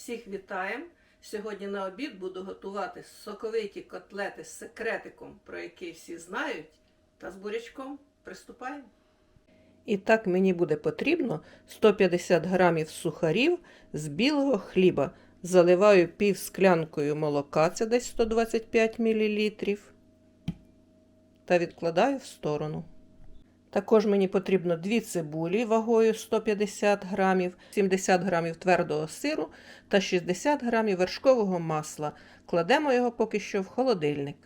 Всіх вітаємо! Сьогодні на обід буду готувати соковиті котлети з секретиком, про який всі знають, та з бурячком. Приступаємо. І так мені буде потрібно 150 грамів сухарів з білого хліба. Заливаю пів склянкою молока, це десь 125 мл. Та відкладаю в сторону. Також мені потрібно 2 цибулі вагою 150 грамів, 70 грамів твердого сиру та 60 грамів вершкового масла. Кладемо його поки що в холодильник.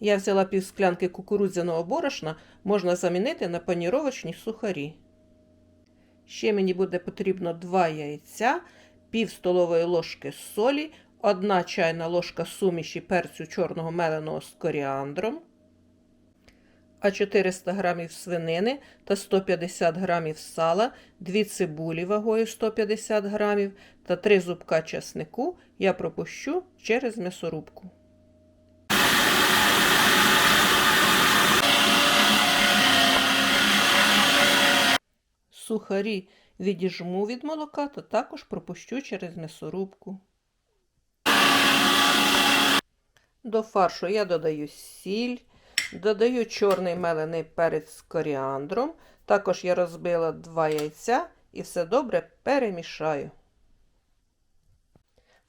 Я взяла пів склянки кукурудзяного борошна, можна замінити на паніровочні сухарі. Ще мені буде потрібно 2 яйця, пів столової ложки солі, 1 чайна ложка суміші перцю чорного меленого з коріандром, а 400 грамів свинини та 150 грамів сала, 2 цибулі вагою 150 грамів та 3 зубка часнику я пропущу через м'ясорубку. Сухарі відіжму від молока та також пропущу через м'ясорубку. До фаршу я додаю сіль, додаю чорний мелений перець з коріандром. Також я розбила два яйця і все добре перемішаю.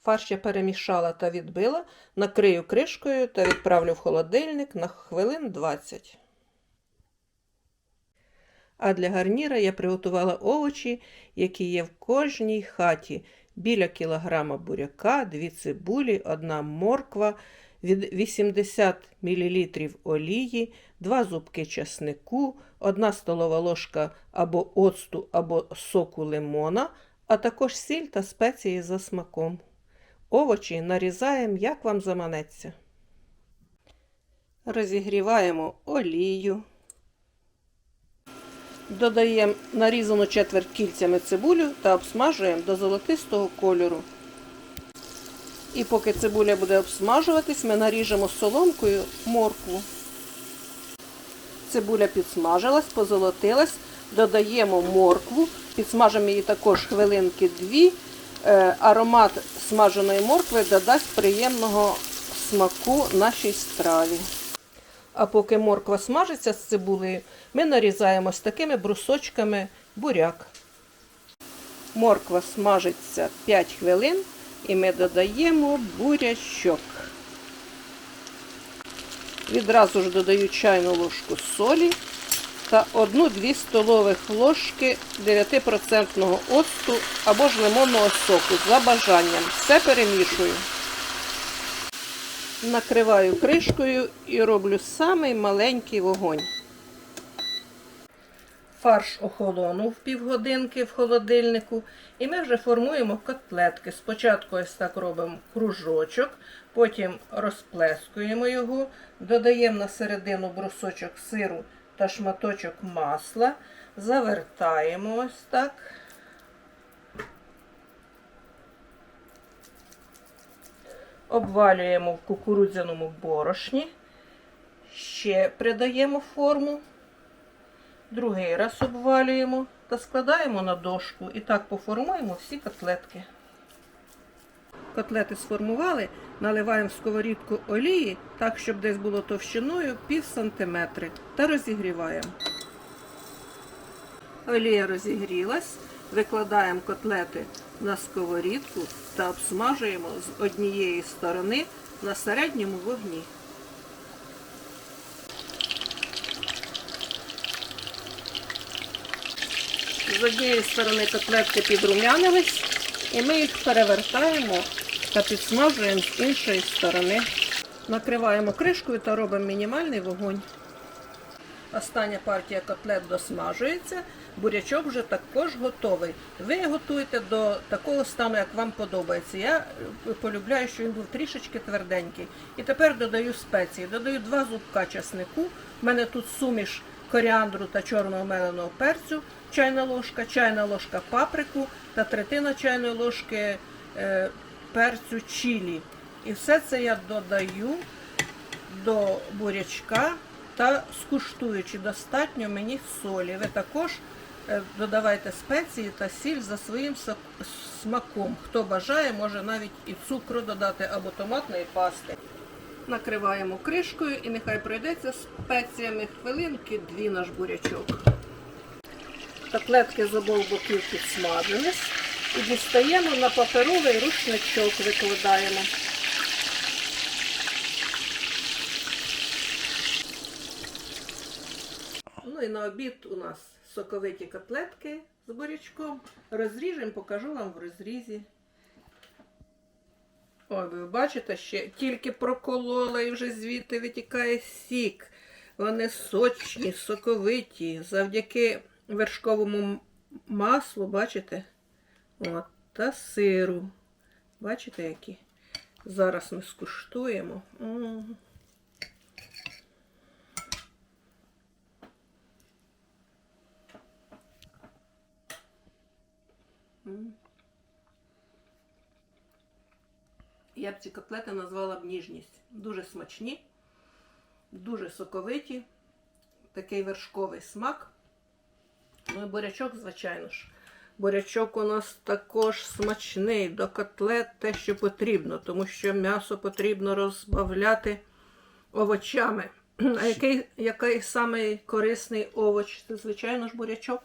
Фарш я перемішала та відбила, накрию кришкою та відправлю в холодильник на хвилин 20. А для гарніра я приготувала овочі, які є в кожній хаті. Біля кілограма буряка, 2 цибулі, 1 морква, від 80 мл олії, 2 зубки часнику, 1 столова ложка або оцту, або соку лимона, а також сіль та спеції за смаком. Овочі нарізаємо, як вам заманеться. Розігріваємо олію. Додаємо нарізану четверть кільцями цибулю та обсмажуємо до золотистого кольору. І поки цибуля буде обсмажуватись, ми наріжемо соломкою моркву. Цибуля підсмажилась, позолотилась, додаємо моркву, підсмажимо її також хвилинки дві. Е, Аромат смаженої моркви додасть приємного смаку нашій страві. А поки морква смажиться з цибулею, ми нарізаємо з такими брусочками буряк. Морква смажиться 5 хвилин і ми додаємо бурячок. Відразу ж додаю чайну ложку солі та 1-2 столових ложки 9% оцту або ж лимонного соку за бажанням. Все перемішую. Накриваю кришкою і роблю самий маленький вогонь. Фарш охолонув півгодинки в холодильнику, і ми вже формуємо котлетки. Спочатку ось так робимо кружочок, потім розплескуємо його, додаємо на середину брусочок сиру та шматочок масла, завертаємо ось так. Обвалюємо в кукурудзяному борошні, ще придаємо форму, другий раз обвалюємо та складаємо на дошку і так поформуємо всі котлетки. Котлети сформували, наливаємо в сковорідку олії, так, щоб десь було товщиною пів сантиметри, та розігріваємо. Олія розігрілась, викладаємо котлети на сковорідку та обсмажуємо з однієї сторони на середньому вогні. З однієї сторони котлетки підрумянились, і ми їх перевертаємо та підсмажуємо з іншої сторони. Накриваємо кришкою та робимо мінімальний вогонь. Остання партія котлет досмажується, бурячок вже також готовий. Ви готуєте до такого стану, як вам подобається. Я полюбляю, що він був трішечки тверденький. І тепер додаю спеції. Додаю два зубка часнику. У мене тут суміш коріандру та чорного меленого перцю, чайна ложка, чайна ложка паприку та третина чайної ложки е, перцю чилі. І все це я додаю до бурячка та скуштую, чи достатньо мені солі. Ви також Е, Додавайте спеції та сіль за своїм смаком. Хто бажає, може навіть і цукру додати або томатної пасти. Накриваємо кришкою і нехай пройдеться спеціями хвилинки дві наш бурячок. Котлетки з обох боків підсмажились і дістаємо на паперовий рушничок, викладаємо. Ну і на обід у нас соковиті котлетки з бурячком. Розріжемо, покажу вам в розрізі. Ой, ви бачите, ще тільки проколола і вже звідти витікає сік. Вони сочні, соковиті, завдяки вершковому маслу, бачите? От, та сиру. Бачите, які? Зараз ми скуштуємо. М. Я б ці котлети назвала б ніжність. Дуже смачні, дуже соковиті, такий вершковий смак. Ну і бурячок, звичайно ж. Бурячок у нас також смачний до котлет те, що потрібно, тому що м'ясо потрібно розбавляти овочами. А який, який самий корисний овоч? Це, звичайно ж, бурячок.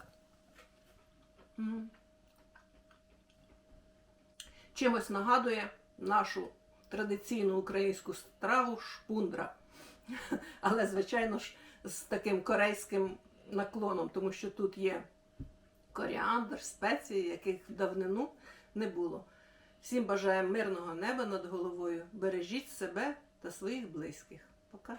Чимось нагадує нашу традиційну українську страву шпундра. Але, звичайно ж, з таким корейським наклоном, тому що тут є коріандр, спеції, яких давнину не було. Всім бажаємо мирного неба над головою. Бережіть себе та своїх близьких. Пока.